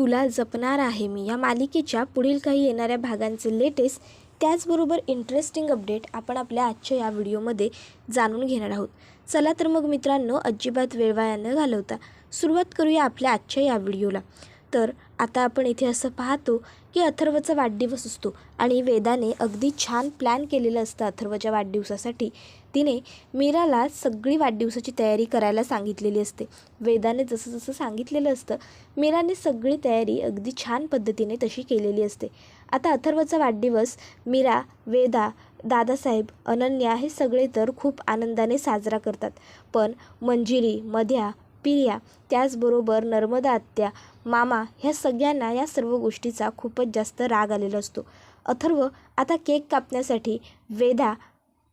तुला जपणार आहे मी. या मालिकेच्या पुढील काही येणाऱ्या भागांचे लेटेस्ट त्याचबरोबर इंटरेस्टिंग अपडेट आपण आपल्या आजच्या या व्हिडिओमध्ये जाणून घेणार आहोत. चला तर मग मित्रांनो अजिबात वेळवायानं न घालवता सुरुवात करूया आपल्या आजच्या या व्हिडिओला. तर आता आपण इथे असं पाहतो की अथर्वचा वाढदिवस असतो आणि वेदाने अगदी छान प्लॅन केलेलं असतं अथर्वच्या वाढदिवसासाठी. तिने मीराला सगळी वाढदिवसाची तयारी करायला सांगितलेली असते. वेदाने जसं जसं सांगितलेलं असतं मीराने सगळी तयारी अगदी छान पद्धतीने तशी केलेली असते. आता अथर्वचा वाढदिवस मीरा वेदा दादासाहेब अनन्या हे सगळे तर खूप आनंदाने साजरा करतात. पण मंजिरी मध्या पिरिया त्याचबरोबर नर्मदा आत्या मामा ह्या सगळ्यांना या सर्व गोष्टीचा खूपच जास्त राग आलेला असतो. अथर्व आता केक कापण्यासाठी वेदा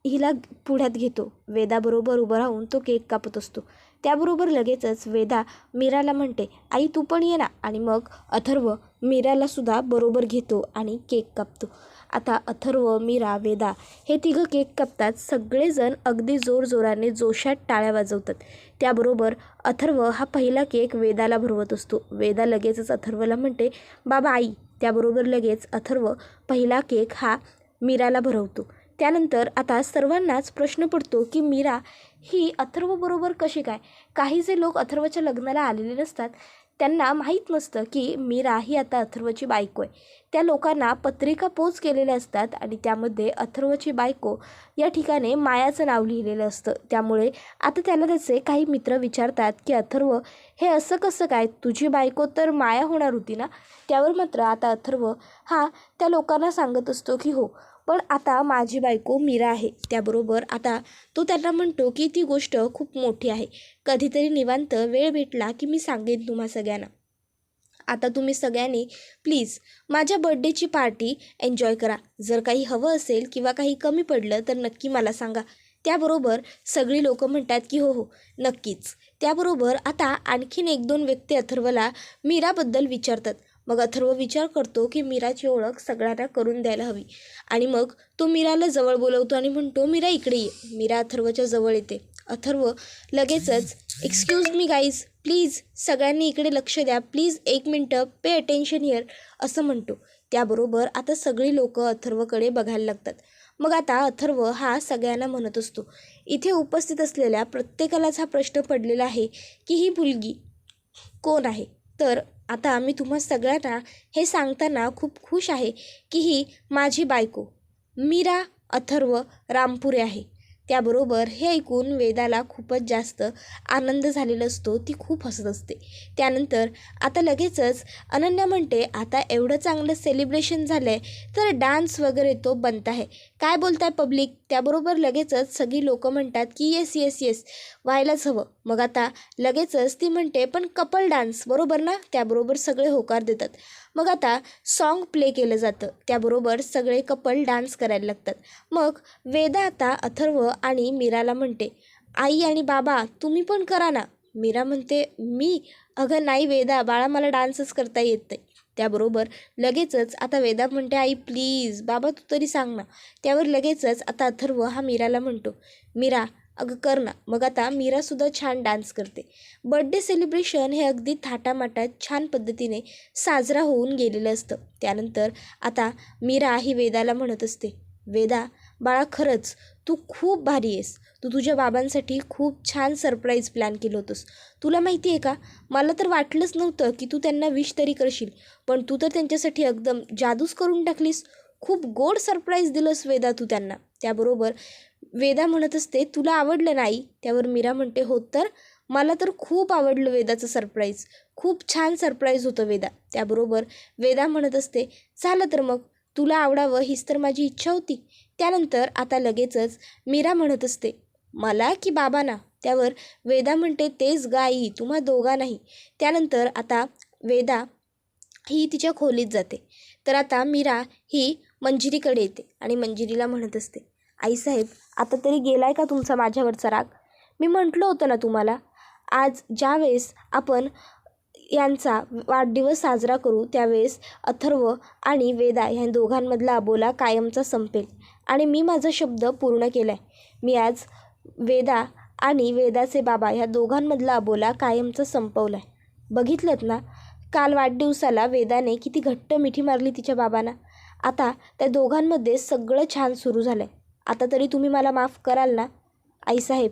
हिला पुढ्यात घेतो. वेदाबरोबर उभं राहून तो केक कापत असतो. त्याबरोबर लगेचच वेदा मीराला म्हणते आई तू पण ये ना. आणि मग अथर्व मीरालासुद्धा बरोबर घेतो आणि केक कापतो. आता अथर्व मीरा वेदा हे तिघं केक कापतात. सगळेजण अगदी जोरजोराने जोशात टाळ्या वाजवतात. त्याबरोबर अथर्व हा पहिला केक वेदाला भरवत असतो. वेदा लगेचच अथर्वला म्हणते बाबा आई. त्याबरोबर लगेच अथर्व पहिला केक हा मीराला भरवतो. त्यानंतर आता सर्वांनाच प्रश्न पडतो की मीरा ही अथर्वबरोबर कशी काय? काही जे लोक अथर्वच्या लग्नाला आलेले नसतात त्यांना माहीत नसतं की मीरा ही आता अथर्वची बायको आहे. त्या लोकांना पत्रिका पोच केलेल्या असतात आणि त्यामध्ये अथर्वची बायको या ठिकाणी मायाचं नाव लिहिलेलं असतं. त्यामुळे आता त्याला त्याचे काही मित्र विचारतात की अथर्व हे असं कसं काय? तुझी बायको तर माया होणार होती ना? त्यावर मात्र आता अथर्व हा त्या लोकांना सांगत असतो की हो पण आता माझी बायको मीरा आहे त्याबरोबर आता तो त्यांना म्हणतो की ती गोष्ट खूप मोठी आहे. कधीतरी निवांत वेळ भेटला की मी सांगेन तुम्हा सगळ्यांना. आता तुम्ही सगळ्यांनी प्लीज माझ्या बड्डेची पार्टी एन्जॉय करा. जर काही हवं असेल किंवा काही कमी पडलं तर नक्की मला सांगा. त्याबरोबर सगळी लोक म्हणतात की हो हो नक्कीच. त्याबरोबर आता आणखीन एक दोन व्यक्ती अथर्वला मीराबद्दल विचारतात. मग अथर्व विचार करतो की मीराची ओळख सगळ्यांना करून द्यायला हवी. आणि मग तो मीराला जवळ बोलवतो आणि म्हणतो मीरा इकडे ये. मीरा अथर्वच्या जवळ येते. अथर्व लगेचच. एक्सक्यूज मी गाईज प्लीज सगळ्यांनी इकडे लक्ष द्या. प्लीज एक मिनटं. पे अटेन्शन हिअर असं म्हणतो. त्याबरोबर आता सगळी लोक अथर्वकडे बघायला लागतात. मग आता अथर्व हा सगळ्यांना म्हणत असतो. इथे उपस्थित असलेल्या प्रत्येकालाच हा प्रश्न पडलेला आहे की ही मुलगी कोण आहे? तर आता मी तुम्हा सगळ्यांना हे सांगताना खूप खुश आहे की ही माझी बायको मीरा अथर्व रामपुरे आहे. त्याबरोबर हे ऐकून वेदाला खूपच जास्त आनंद झालेला असतो ती खूप हसत असते. त्यानंतर आता लगेचच अनन्या म्हणते आता एवढं चांगलं सेलिब्रेशन झालं आहे तर डान्स वगैरे तो बनत आहे काय बोलताय पब्लिक त्याबरोबर लगेचच सगळी लोकं म्हणतात की येस येस येस व्हायलाच हवं. मग आता लगेचच ती म्हणते पण कपल डान्स बरोबर ना? त्याबरोबर सगळे होकार देतात. मग आता सॉन्ग प्ले केलं जातं. त्याबरोबर सगळे कपल डान्स करायला लागतात. मग वेदा आता अथर्व आणि मीराला म्हणते आई आणि बाबा तुम्ही पण करा ना. मीरा म्हणते मी? अगं नाही वेदा बाळा मला डान्सच करता येत नाही. त्याबरोबर लगेचच आता वेदा म्हणते आई प्लीज बाबा तू तरी सांग ना. त्यावर लगेचच आता अथर्व हा मीराला म्हणतो मीरा अगं कर ना. मग आता मीरासुद्धा छान डान्स करते. बड्डे सेलिब्रेशन हे अगदी थाटामाटात छान पद्धतीने साजरा होऊन गेलेलं असतं. त्यानंतर आता मीरा ही वेदाला म्हणत असते वेदा बाळा खरंच तू खूप भारी आहेस. तू तुझ्या बाबांसाठी खूप छान सरप्राईज प्लॅन केलं होतंस. तुला माहिती आहे का? मला तर वाटलंच नव्हतं की तू त्यांना विश तरी करशील पण तू तर त्यांच्यासाठी एकदम जादूच करून टाकलीस. खूप गोड सरप्राईज दिलंस वेदा तू त्यांना. त्याबरोबर वेदा म्हणत असते तुला आवडलं नाही? त्यावर मीरा म्हणते हो तर? मला तर खूप आवडलं वेदाचं सरप्राईज खूप छान सरप्राईज होतं वेदा. त्याबरोबर वेदा म्हणत असते झालं तर मग? तुला आवडावं? हीच तर माझी इच्छा होती. त्यानंतर आता लगेचच मीरा म्हणत असते मला की बाबांना? त्यावर वेदा म्हणते तेच गाई तुम्हा दोघा नाही. त्यानंतर आता वेदा ही तिच्या खोलीत जाते. तर आता मीरा ही मंजिरीकडे येते आणि मंजिरीला म्हणत असते आईसाहेब आता तरी गेलाय का तुमचा माझ्यावरचा राग? मी म्हटलं होतं ना तुम्हाला आज ज्यावेळेस आपण यांचा वाढदिवस साजरा करू त्यावेळेस अथर्व आणि वेदा ह्या दोघांमधला अबोला कायमचा संपेल आणि मी माझा शब्द पूर्ण केला आहे मी आज वेदा आणि वेदाचे बाबा ह्या दोघांमधला अबोला कायमचा संपवला आहे बघितलंत ना? काल वाढदिवसाला वेदाने किती घट्ट मिठी मारली तिच्या बाबांना. आता त्या दोघांमध्ये सगळं छान सुरू झालं आहे आता तरी तुम्ही मला माफ कराल ना? आईसाहेब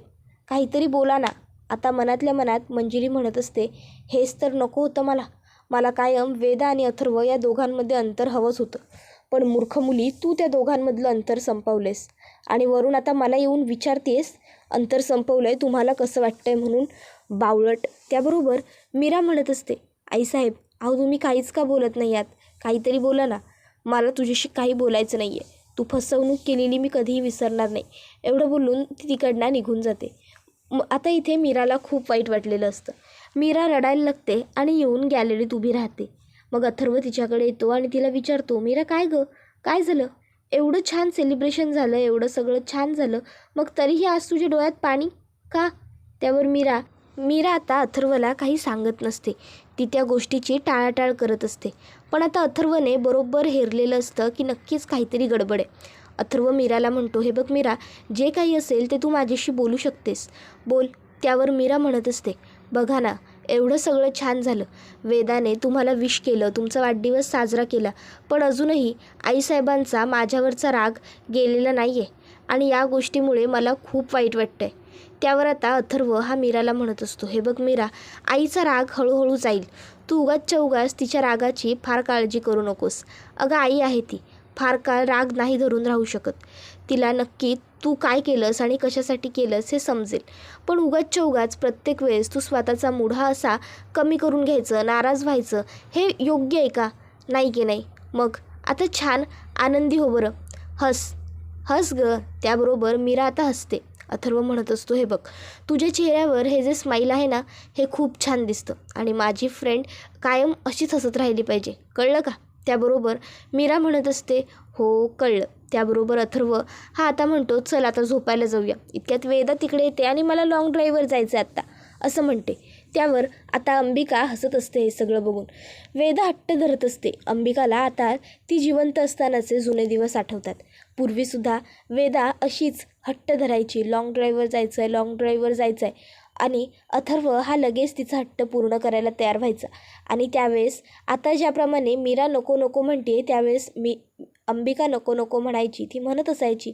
काहीतरी बोला ना. आता मनातल्या मनात मंजिरी म्हणत असते हेच तर नको होतं मला. मला कायम वेदा आणि अथर्व या दोघांमध्ये अंतर हवंच होतं. पण मूर्ख मुली तू त्या दोघांमधलं अंतर संपवलेस. आणि वरून आता मला येऊन विचारतेस अंतर संपवलं आहे तुम्हाला कसं वाटतं आहे म्हणून? बावळट. त्याबरोबर मीरा म्हणत असते आईसाहेब अहो तुम्ही काहीच का बोलत नाही आहात? काहीतरी बोला ना. मला तुझ्याशी काही बोलायचं नाही आहे तू फसवणूक केलेली मी कधीही विसरणार नाही. एवढं बोलून ती तिकडनं निघून जाते. म आता इथे मीराला खूप वाईट वाटलेलं असतं. मीरा रडायला लागते आणि येऊन गॅलरीत उभी राहते. मग अथर्व तिच्याकडे येतो आणि तिला विचारतो मीरा काय गं? काय झालं? एवढं छान सेलिब्रेशन झालं एवढं सगळं छान झालं. मग तरीही आज तुझ्या डोळ्यात पाणी का? त्यावर मीरा मीरा आता अथर्वला काही सांगत नसते. ती त्या गोष्टीची टाळाटाळ करत असते. पण आता अथर्वने बरोबर हेरलेलं असतं की नक्कीच काहीतरी गडबड आहे. अथर्व मीराला म्हणतो हे बघ मीरा जे काही असेल ते तू माझ्याशी बोलू शकतेस. बोल. त्यावर मीरा म्हणत असते बघा ना एवढं सगळं छान झालं. वेदाने तुम्हाला विश केलं तुमचा वाढदिवस साजरा केला पण अजूनही आईसाहेबांचा माझ्यावरचा राग गेलेला नाही आहे आणि या गोष्टीमुळे मला खूप वाईट वाटतं आहे त्यावर आता अथर्व हा मीराला म्हणत असतो हे बघ मीरा आईचा राग हळूहळू जाईल. तू उगाचच्या उगाच तिच्या रागाची फार काळजी करू नकोस. अगं आई आहे ती. फार काळ राग नाही धरून राहू शकत. तिला नक्की तू काय केलंस आणि कशासाठी केलंस हे समजेल. पण उगाचच्या उगाच प्रत्येक वेळेस तू स्वतःचा मुढा असा कमी करून घ्यायचं नाराज व्हायचं हे योग्य आहे का? नाही की नाही? मग? आता छान आनंदी हो बरं. हस. हस ग. त्याबरोबर मीरा आता हसते. अथर्व म्हणत असतो हे बघ तुझ्या चेहऱ्यावर हे जे स्माईल आहे ना हे खूप छान दिसतं आणि माझी फ्रेंड कायम अशीच हसत राहिली पाहिजे. कळलं का? त्याबरोबर मीरा म्हणत असते हो कळलं. त्याबरोबर अथर्व हा आता म्हणतो चल आता झोपायला जाऊया. इतक्यात वेदा तिकडे येते आणि मला लॉंग ड्राईव्हवर जायचं आहे आत्ता असं म्हणते. त्यावर आता अंबिका हसत असते हे सगळं बघून. वेदा हट्ट धरत असते. अंबिकाला आता ती जिवंत असतानाचे जुने दिवस आठवतात. पूर्वीसुद्धा वेदा अशीच हट्ट धरायची लाँग ड्राईव्हवर जायचं आहे लाँग ड्राईव्हवर जायचं आहे आणि अथर्व हा लगेच तिचा हट्ट पूर्ण करायला तयार व्हायचा. आणि त्यावेळेस आता ज्याप्रमाणे मीरा नको नको म्हणते त्यावेळेस मी अंबिका नको नको म्हणायची. ती म्हणत असायची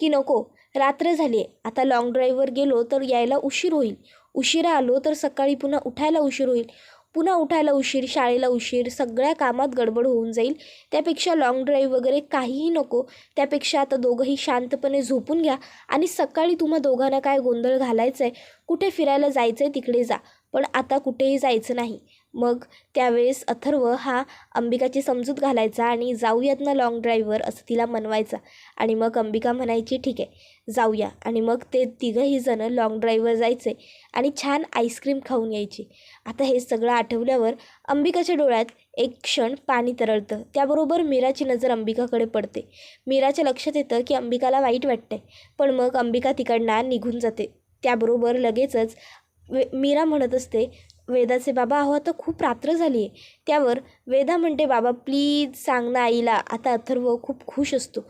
की नको रात्र झाली आहे. आता लाँग ड्राईव्हवर गेलो तर यायला उशीर होईल. उशिरा आलो तर सकाळी पुन्हा उठायला उशीर होईल. पुन्हा उठायला उशीर शाळेला उशीर सगळ्या कामात गडबड होऊन जाईल. त्यापेक्षा लाँग ड्राईव्ह वगैरे काहीही नको. त्यापेक्षा आता दोघंही शांतपणे झोपून घ्या. आणि सकाळी तुम्हा दोघांना काय गोंधळ घालायचा आहे कुठे फिरायला जायचं आहे तिकडे जा. पण आता कुठेही जायचं नाही. मग त्यावेळेस अथर्व हा अंबिकाची समजूत घालायचा आणि जाऊयात ना लाँग ड्राईव्हवर असं तिला म्हणवायचा आणि मग अंबिका म्हणायची ठीक आहे जाऊया. आणि मग ते तिघंही जणं लाँग ड्राईव्हवर जायचे आणि छान आईस्क्रीम खाऊन यायची. आता हे सगळं आठवल्यावर अंबिकाच्या डोळ्यात एक क्षण पाणी तरळतं. त्याबरोबर मीराची नजर अंबिकाकडे पडते. मीराच्या लक्षात येतं की अंबिकाला वाईट वाटतंय. पण मग अंबिका तिकडनं निघून जाते. त्याबरोबर लगेचच मीरा म्हणत असते वेदाचे बाबा अहो आता खूप रात्र झाली आहे. त्यावर वेदा म्हणते बाबा प्लीज सांग ना आईला आता अथर्व खूप खुश असतो.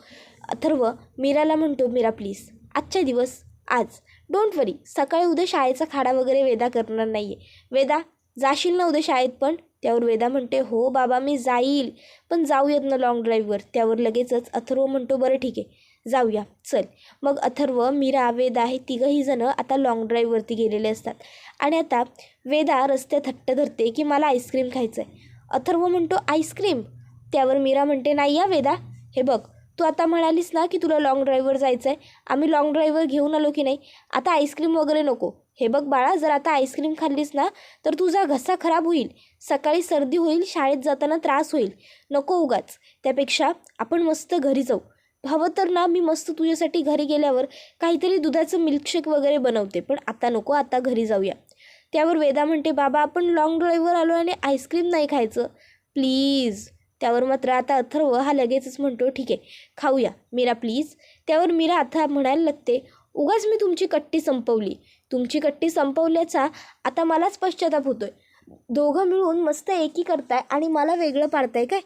अथर्व मीराला म्हणतो मीरा प्लीज आजच्या दिवस आज. डोंट वरी सकाळी उद्या शाळेचा खाडा वगैरे वेदा करणार नाही आहे वेदा जाशील ना उद्या शाळेत पण? त्यावर वेदा म्हणते हो बाबा मी जाईल पण जाऊयात ना लाँग ड्राईव्हवर त्यावर लगेचच अथर्व म्हणतो बरं ठीक आहे. जाऊया. चल. मग अथर्व मीरा वेदा हे तिघंही जणं आता लाँग ड्राईव्हवरती गेलेले असतात. आणि आता वेदा रस्त्यात हट्ट धरते की मला आईस्क्रीम खायचं आहे अथर्व म्हणतो आईस्क्रीम त्यावर मीरा म्हणते नाही या वेदा. हे बघ तू आता म्हणालीस ना की तुला लाँग ड्राईव्हवर जायचं आहे आम्ही लाँग ड्राईव्हवर घेऊन आलो की नाही. आता आईस्क्रीम वगैरे नको. हे बघ बाळा जर आता आईस्क्रीम खाल्लीस ना तर तुझा घसा खराब होईल. सकाळी सर्दी होईल शाळेत जाताना त्रास होईल. नको उगाच. त्यापेक्षा आपण मस्त घरी जाऊ. हवं तर ना मी मस्त तुझ्यासाठी घरी गेल्यावर काहीतरी दुधाचं मिल्कशेक वगैरे बनवते पण आता नको आता घरी जाऊया. त्यावर वेदा म्हणते बाबा आपण लाँग ड्राईव्हवर आलो आणि आईस्क्रीम नाही खायचं. प्लीज त्यावर मात्र आता अथर्व हा लगेचच म्हणतो ठीक आहे खाऊया. मीरा प्लीज त्यावर मीरा आता म्हणायला लागते उगाच मी तुमची कट्टी संपवली. तुमची कट्टी संपवल्याचा आता मलाच पश्चाताप होतोय. दोघं मिळून मस्त एकी करताय आणि मला वेगळं पाडताय काय?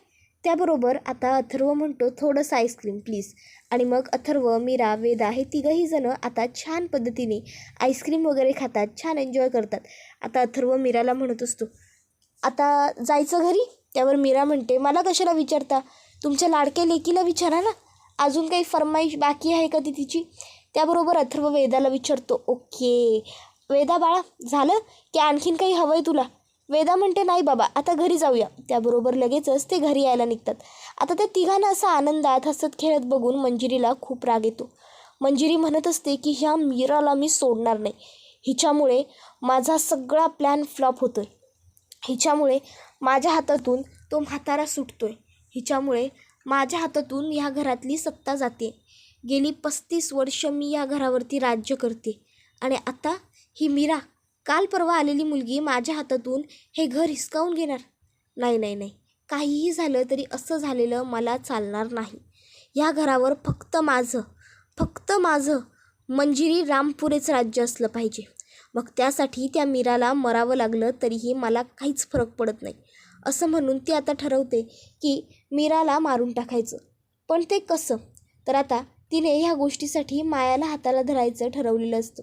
त्याबरोबर आता अथर्व म्हणतो थोडंसं आईस्क्रीम प्लीज आणि मग अथर्व मीरा वेदा हे तिघंही जणं आता छान पद्धतीने आईस्क्रीम वगैरे खातात छान एन्जॉय करतात. आता अथर्व मीराला म्हणत असतो आता जायचं घरी? त्यावर मीरा म्हणते मला कशाला विचारता? तुमच्या लाडक्या लेकीला विचारा ना. अजून काही फरमाईश बाकी आहे का ती तिची? त्याबरोबर अथर्व वेदाला विचारतो ओके. वेदा बाळा झालं? की आणखीन काही हवं आहे तुला? वेदा म्हणते नाही बाबा आता घरी जाऊया. त्याबरोबर लगेचच ते घरी यायला निघतात. आता त्या तिघांना असा आनंदात हसत खेळत बघून मंजिरीला खूप राग येतो. मंजिरी म्हणत असते की ह्या मीराला मी सोडणार नाही. हिच्यामुळे माझा सगळा प्लॅन फ्लॉप होतोय. हिच्यामुळे माझ्या हातातून तो म्हातारा सुटतोय. हिच्यामुळे माझ्या हातातून ह्या घरातली सत्ता जाते. गेली पस्तीस वर्ष मी या घरावरती राज्य करते. आणि आता ही मीरा काल परवा आलेली मुलगी माझ्या हातातून हे घर हिसकावून घेणार. नाही नाही नाही. काहीही झालं तरी असं झालेलं मला चालणार नाही. ह्या घरावर फक्त माझं फक्त माझं मंजिरी रामपुरेचं राज्य असलं पाहिजे. मग त्यासाठी त्या मीराला मरावं लागलं तरीही मला काहीच फरक पडत नाही. असं म्हणून ती आता ठरवते की मीराला मारून टाकायचं. पण ते कसं? तर आता तिने ह्या गोष्टीसाठी मायाला हाताला धरायचं ठरवलेलं असतं.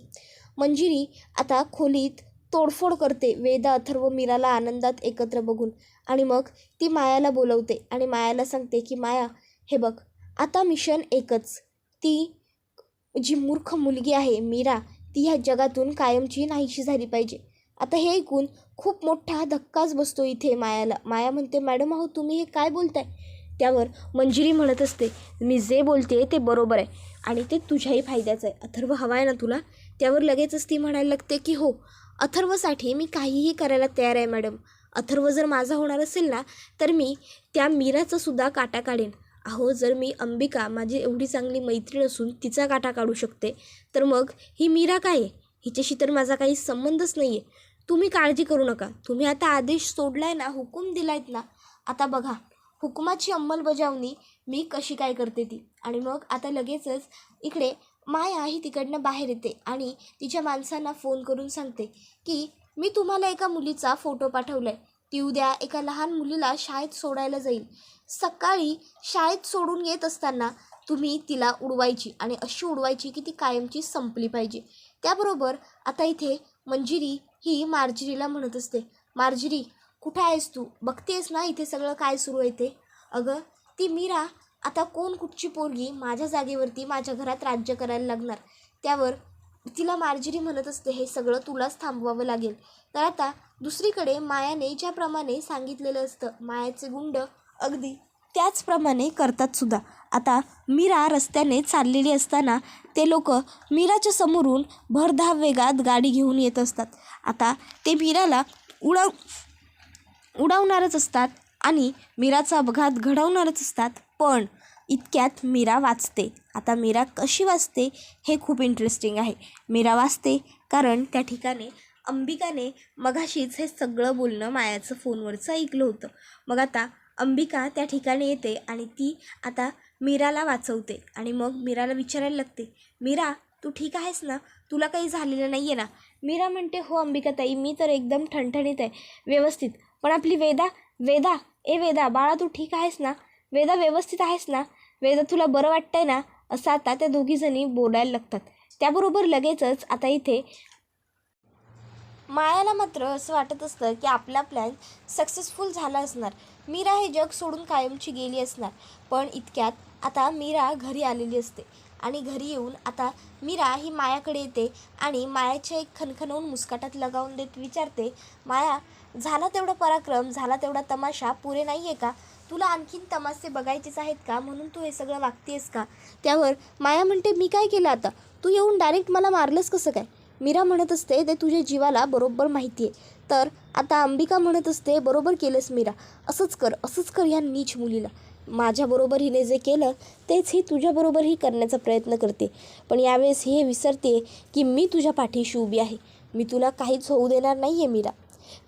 मंजिरी आता खोलीत तोडफोड करते. वेदा अथर्व मीराला आनंदात एकत्र बघून आणि मग ती मायाला बोलवते आणि मायाला सांगते की माया हे बघ आता मिशन एकच. ती जी मूर्ख मुलगी आहे मीरा ती ह्या जगातून कायमची नाहीशी झाली पाहिजे. आता हे ऐकून खूप मोठा धक्काच बसतो इथे मायाला. माया म्हणते मॅडम अहो तुम्ही हे काय बोलताय? त्यावर मंजिरी म्हणत असते मी जे बोलते ते बरोबर आहे आणि ते तुझ्याही फायद्याचं आहे. अथर्व हवा आहे ना तुला? त्यावर लगेचच ती म्हणायला लागते की हो अथर्वसाठी मी काहीही करायला तयार आहे मॅडम. अथर्व जर माझा होणार असेल ना तर मी त्या मीराचा सुद्धा काटा काढेन. अहो जर मी अंबिका माझी एवढी चांगली मैत्रीण असून तिचा काटा काढू शकते तर मग ही मीरा काय आहे? हिच्याशी तर माझा काही संबंधच नाही आहे तुम्ही काळजी करू नका. तुम्ही आता आदेश सोडलाय ना हुकूम दिलायत ना आता बघा हुकुमाची अंमलबजावणी मी कशी काय करते ती? आणि मग आता लगेचच इकडे माया ही तिकडनं बाहेर येते आणि तिच्या माणसांना फोन करून सांगते की मी तुम्हाला एका मुलीचा फोटो पाठवला आहे ती उद्या एका लहान मुलीला शाळेत सोडायला जाईल. सकाळी शाळेत सोडून येत असताना तुम्ही तिला उडवायची आणि अशी उडवायची की ती कायमची संपली पाहिजे. त्याबरोबर आता इथे मंजिरी ही मार्जिरीला म्हणत असते. मार्जिरी कुठं आहेस तू? बघतेस ना इथे सगळं काय सुरू आहे ते? अगं ती मीरा आता कोण कुठची पोरगी माझ्या जागेवरती माझ्या घरात राज्य करायला लागणार? त्यावर तिला मार्जिरी म्हणत असते हे सगळं तुलाच थांबवावं लागेल. तर आता दुसरीकडे मायाने ज्याप्रमाणे सांगितलेलं असतं मायाचे गुंड अगदी त्याचप्रमाणे करतात सुद्धा. आता मीरा रस्त्याने चाललेली असताना ते लोक मीराच्या समोरून भरधाव वेगात गाडी घेऊन येत असतात. आता ते मीराला उडव उडावणारच असतात. आणि मीराचा अपघात घडवणारच असतात. पण इतक्यात मीरा वाचते. आता मीरा कशी वाचते हे खूप इंटरेस्टिंग आहे. मीरा वाचते कारण त्या ठिकाणी अंबिकाने मघाशीच हे सगळं बोलणं मायाचं फोनवरचं ऐकलं होतं. मग आता अंबिका त्या ठिकाणी येते आणि ती आता मीराला वाचवते आणि मग मीराला विचारायला लागते मीरा तू ठीक आहेस ना? तुला काही झालेलं नाही आहे ना? मीरा म्हणते हो अंबिकाताई मी तर एकदम ठणठणीत आहे व्यवस्थित. पण आपली वेदा वेदा ए वेदा बाळा तू ठीक आहेस ना? वेदा व्यवस्थित आहेस ना? वेदा तुला बरं वाटतंय ना? असं आता त्या दोघीजणी बोलायला लागतात. त्याबरोबर लगेचच आता इथे मायाला मात्र असं वाटत असतं की आपला प्लॅन सक्सेसफुल झाला असणार. मीरा हे जग सोडून कायमची गेली असणार. पण इतक्यात आता मीरा घरी आलेली असते. आणि घरी येऊन आता मीरा ही मायाकडे येते आणि मायाच्या एक खनखनवून मुस्काटात लगावून देत विचारते माया झाला तेवढा पराक्रम झाला तेवढा तमाशा पुरे नाही आहे का? तुला आणखीन तमाशे बघायचेच आहेत का? म्हणून तू हे सगळं वागतेस का? त्यावर माया म्हणते मी काय केलं आता? तू येऊन डायरेक्ट मला मारलंस कसं काय? मीरा म्हणत असते ते तुझ्या जीवाला बरोबर माहिती आहे तर आता अंबिका म्हणत असते बरोबर केलंस मीरा असंच कर असंच कर ह्या नीच मुलीला. माझ्याबरोबर हिने जे केलं तेच ही तुझ्याबरोबरही करण्याचा प्रयत्न करते. पण यावेळेस हे विसरते की मी तुझ्या पाठीशी उभी आहे. मी तुला काहीच होऊ देणार नाही आहे मीरा.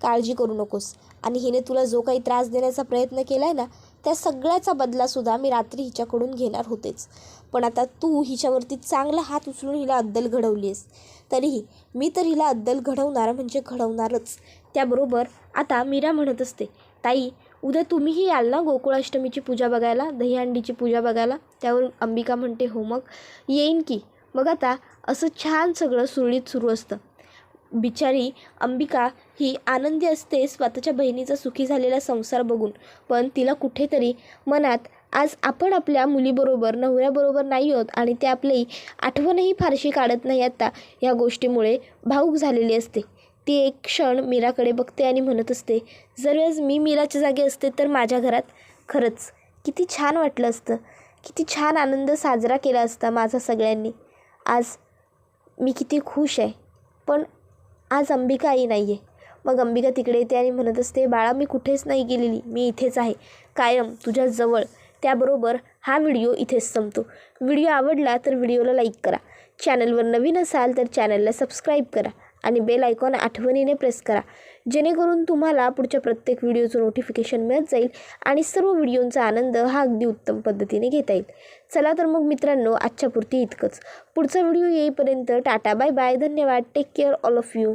काळजी करू नकोस. आणि हिने तुला जो काही त्रास देण्याचा प्रयत्न केला आहे ना त्या सगळ्याचा बदलासुद्धा मी रात्री हिच्याकडून घेणार होतेच. पण आता तू हिच्यावरती चांगला हात उचलून हिला अद्दल घडवली आहेस तरीही मी तर हिला अद्दल घडवणार म्हणजे घडवणारच. त्याबरोबर आता मीरा म्हणत असते ताई उद्या तुम्हीही याल ना गोकुळाष्टमीची पूजा बघायला दहीहंडीची पूजा बघायला? त्यावर अंबिका म्हणते हो मग येईन की. मग आता असं छान सगळं सुरळीत सुरू असतं. बिचारी अंबिका ही आनंदी असते स्वतःच्या बहिणीचा सुखी झालेला संसार बघून. पण तिला कुठेतरी मनात आज आपण आपल्या मुलीबरोबर नवऱ्याबरोबर नाही आहोत आणि ते आपली आठवणही फारशी काढत नाही आता या गोष्टीमुळे भाऊक झालेली असते. ती एक क्षण मीराकडे बघते आणि म्हणत असते जर आज मी मीराच्या जागी असते तर माझ्या घरात खरंच किती छान वाटलं असतं. किती छान आनंद साजरा केला असता माझा सगळ्यांनी. आज मी किती खुश आहे. पण आज अंबिका आई नाही आहे मग अंबिका तिकडे येते आणि म्हणत असते बाळा मी कुठेच नाही गेलेली. मी इथेच आहे. कायम तुझ्या जवळ. त्याबरोबर हा व्हिडिओ इथेच संपतो. व्हिडिओ आवडला तर व्हिडिओला लाईक करा. चॅनलवर नवीन असाल तर चॅनलला सबस्क्राईब करा. आणि बेल आयकॉन आठवणीने प्रेस करा. जेणेकरून तुम्हाला पुढच्या प्रत्येक व्हिडिओचं नोटिफिकेशन मिळत जाईल आणि सर्व व्हिडिओंचा आनंद हा अगदी उत्तम पद्धतीने घेता येईल. चला तर मग मित्रांनो आजच्या पुरती इतकंच. पुढचा व्हिडिओ येईपर्यंत टाटा बाय बाय धन्यवाद. Take care all of you